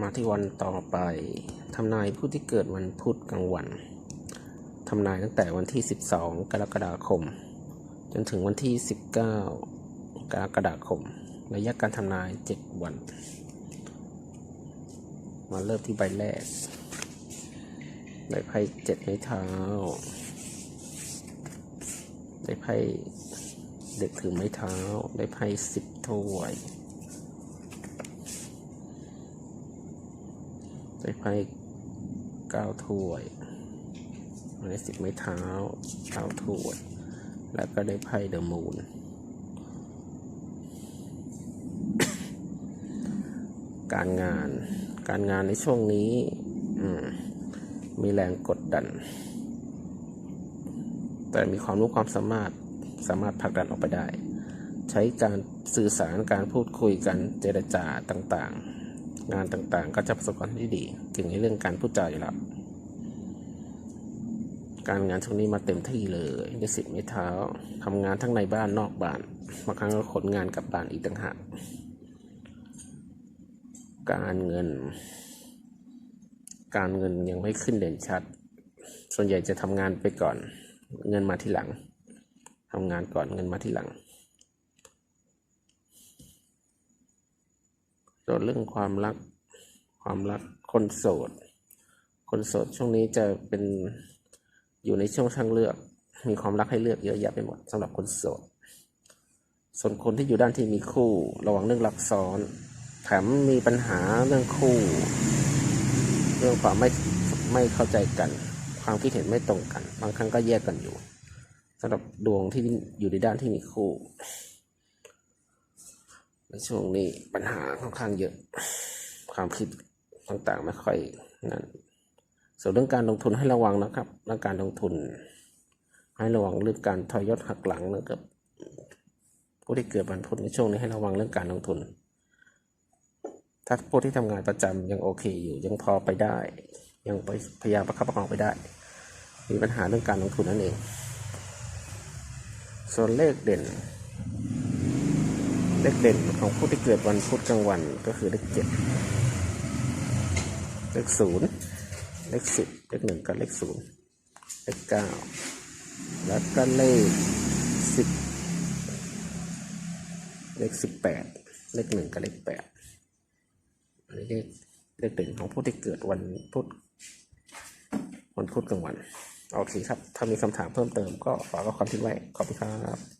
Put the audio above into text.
มาที่วันต่อไปทำนายผู้ที่เกิดวันพุธกลางวันทำนายตั้งแต่วันที่ 12 กรกฎาคม จนถึงวันที่ 19 กรกฎาคม ระยะการทำนาย 7 วัน มาเริ่มที่ใบแรกได้ไพ่เจ็ดไม้เท้าได้ไพ่เด็กถือไม้เท้า ได้ไพ่สิบถ้วย ได้ไพ่เก้าถ้วยได้สิบไม้เท้าเก้าถ้วย แล้วก็ได้ไพ่เดอะมูนการงาน การงานในช่วงนี้มมีแรงกดดัน แต่มีความรู้ความสามารถสามารถผลักดันออกไปได้ ใช้การสื่อสารการพูดคุยกันเจรจาต่าง ๆ งานต่างๆ ก็จะประสบความสำเร็จที่ดีถึงในเรื่องการพูดจาอยู่แล้ว การงานช่วงนี้มาเต็มที่เลยได้สิบไม้เท้าทำงานทั้งในบ้านนอกบ้านบางครั้งก็ขนงานกลับบ้านอีกต่างหากการเงิน การเงินยังไม่ขึ้นเด่นชัด ส่วนใหญ่จะทำงานไปก่อน เงินมาทีหลังทำงานก่อนเงินมาทีหลัง ส่วนเรื่องความรัก ความรักคนโสด คนโสดช่วงนี้จะเป็นอยู่ในช่วงช่างเลือก มีความรักให้เลือกเยอะแยะไปหมดสำหรับคนโสด ส่วนคนที่อยู่ด้านที่มีคู่ ระวังเรื่องรักซ้อน แถมมีปัญหาเรื่องคู่ เรื่องความไม่ไม่เข้าใจกัน ความคิดเห็นไม่ตรงกัน บางครั้งก็แยกกันอยู่สำหรับดวงที่อยู่ในด้านที่มีคู่ ในช่วงนี้ปัญหาค่อนข้างเยอะ ความคิดต่างๆไม่ค่อยนั่นส่วนเรื่องการลงทุนให้ระวังนะครับเรื่องการลงทุน ให้ระวังเรื่องการทอยศหักหลังนะครับผู้ที่เกิดวันพุธในช่วงนี้ให้ระวังเรื่องการลงทุน ถ้าผู้ที่ทำงานประจำยังโอเคอยู่ยังพอไปได้ ยังไปพยายามประคับประคองไปได้ มีปัญหาเรื่องการลงทุนนั่นเอง ส่วนเลขเด่น เลขเด่นของผู้ที่เกิดวันพุธกลางวันก็คือเลขเจ็ดเลขศูนย์เลขสิบเลขหนึ่งกับเลขศูนย์เลขเก้าแล้วก็เลขสิบเลขสิบแปดเลขหนึ่งกับเลขแปดอันนี้เลขเลขเด่นของผู้ที่เกิดวันพุธวันพุธกลางวัน โอเคครับ ถ้ามีคำถามเพิ่มเติมก็ฝากข้อความทิ้งไว้ ขอบคุณครับ